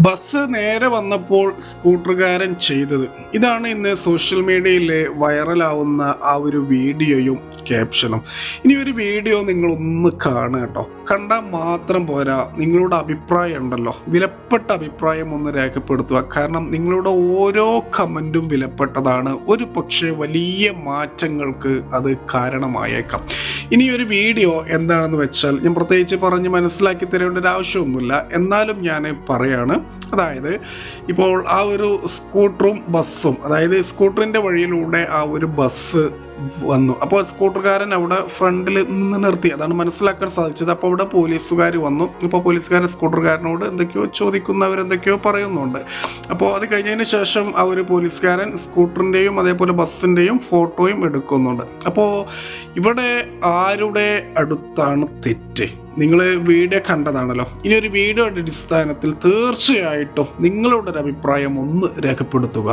Bus നേരെ വന്നപ്പോൾ സ്കൂട്ടറുകാരൻ ചെയ്തത്. ഇതാണ് ഇന്ന് സോഷ്യൽ മീഡിയയിലെ വൈറലാവുന്ന ആ ഒരു വീഡിയോയും ക്യാപ്ഷനും. ഇനി ഒരു വീഡിയോ നിങ്ങളൊന്ന് കാണുക കേട്ടോ. കണ്ടാൽ മാത്രം പോരാ നിങ്ങളുടെ അഭിപ്രായം ഉണ്ടല്ലോ വിലപ്പെട്ട അഭിപ്രായം ഒന്ന് രേഖപ്പെടുത്തുക. കാരണം നിങ്ങളുടെ ഓരോ കമന്റും വിലപ്പെട്ടതാണ്. ഒരു പക്ഷേ വലിയ മാറ്റങ്ങൾക്ക് അത് കാരണമായേക്കാം. ഇനി ഒരു വീഡിയോ എന്താണെന്ന് വെച്ചാൽ ഞാൻ പ്രത്യേകിച്ച് പറഞ്ഞ് മനസ്സിലാക്കി തരേണ്ട ഒരു ആവശ്യമൊന്നുമില്ല. എന്നാലും ഞാൻ പറയാണ് അതായത് ഇപ്പോൾ ആ ഒരു സ്കൂട്ടറും ബസ്സും അതായത് സ്കൂട്ടറിന്റെ വഴിയിലൂടെ ആ ഒരു ബസ് വന്നു. അപ്പോൾ സ്കൂട്ടർകാരൻ അവിടെ ഫ്രണ്ടിൽ നിന്ന് നിർത്തി. അതാണ് മനസ്സിലാക്കാൻ സാധിച്ചത്. അപ്പോൾ അവിടെ പോലീസുകാർ വന്നു. ഇപ്പോൾ പോലീസുകാരൻ സ്കൂട്ടർകാരനോട് എന്തൊക്കെയോ ചോദിക്കുന്നവരെന്തൊക്കെയോ പറയുന്നുണ്ട്. അപ്പോൾ അത് കഴിഞ്ഞതിന് ശേഷം ആ ഒരു പോലീസുകാരൻ സ്കൂട്ടറിന്റെയും അതേപോലെ ബസ്സിന്റെയും ഫോട്ടോയും എടുക്കുന്നുണ്ട്. അപ്പോൾ ഇവിടെ ആരുടെ അടുത്താണ് തെറ്റ്? നിങ്ങൾ വീഡിയോ കണ്ടതാണല്ലോ. ഇനി ഒരു വീഡിയോയുടെ അടിസ്ഥാനത്തിൽ തീർച്ചയായിട്ടും നിങ്ങളുടെ ഒരു അഭിപ്രായം ഒന്ന് രേഖപ്പെടുത്തുക.